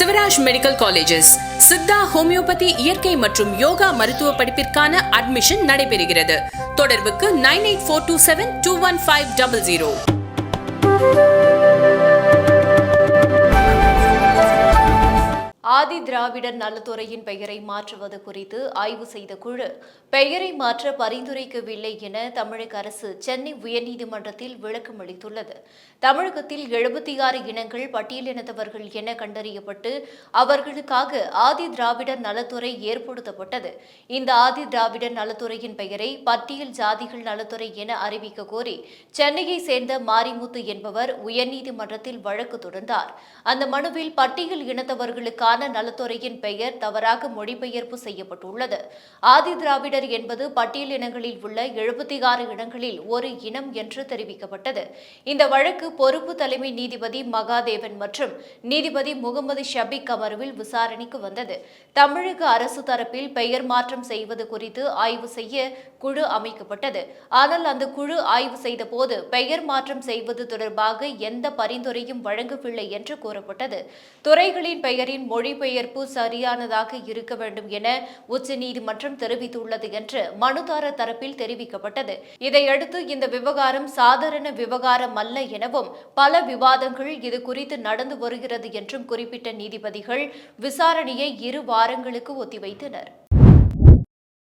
Sivaraj medical colleges. Siddha homoeopathy இயற்கை மற்றும் யோகா மருத்துவ படிப்பிற்கான அட்மிஷன் நடைபெறுகிறது. தொடர்புக்கு nine eight four two seven two one five double zero. Adi Dravidar நலத்துறையின் பெயரை மாற்றுவது குறித்து ஆய்வு செய்த குழு பெயரை மாற்ற பரிந்துரைக்கவில்லை என தமிழக அரசு சென்னை உயர்நீதிமன்றத்தில் விளக்கம் அளித்துள்ளது. தமிழகத்தில் எழுபத்தி ஆறு இனங்கள் பட்டியலினத்தவர்கள் என கண்டறியப்பட்டு அவர்களுக்காக ஆதி திராவிடர் நலத்துறை ஏற்படுத்தப்பட்டது. இந்த ஆதி திராவிடர் நலத்துறையின் பெயரை பட்டியல் ஜாதிகள் நலத்துறை என அறிவிக்க கோரி சென்னையை சேர்ந்த மாரிமுத்து என்பவர் உயர்நீதிமன்றத்தில் வழக்கு தொடர்ந்தார். அந்த மனுவில் பட்டியல் இனத்தவர்களுக்கான நலத்துறையின் பெயர் தவறாக மொழிபெயர்ப்பு செய்யப்பட்டுள்ளது. ஆதி திராவிடர் என்பது பட்டியல் இனங்களில் உள்ள எழுபத்தி ஆறு இடங்களில் ஒரு இனம் என்று தெரிவிக்கப்பட்டது. இந்த வழக்கு பொறுப்பு தலைமை நீதிபதி மகாதேவன் மற்றும் நீதிபதி முகமது ஷபிக் அமர்வில் விசாரணைக்கு வந்தது. தமிழக அரசு தரப்பில் பெயர் மாற்றம் செய்வது குறித்து ஆய்வு செய்ய குழு அமைக்கப்பட்டது. ஆனால் அந்த குழு ஆய்வு செய்த போது பெயர் மாற்றம் செய்வது தொடர்பாக எந்த பரிந்துரையும் வழங்கவில்லை என்று கூறப்பட்டது. துறைகளின் பெயரின் மொழிபெயர்ப்பு சரியானதாக இருக்க வேண்டும் என உச்சநீதிமன்றம் தெரிவித்துள்ளது என்று மனுதாரர் தரப்பில் தெரிவிக்கப்பட்டது. இதையடுத்து இந்த விவகாரம் சாதாரண விவகாரம் அல்ல எனவும் பல விவாதங்கள் இது குறித்து நடந்து வருகிறது என்றும் குறிப்பிட்ட நீதிபதிகள் விசாரணையை இரு வாரங்களுக்கு ஒத்திவைத்தனர்.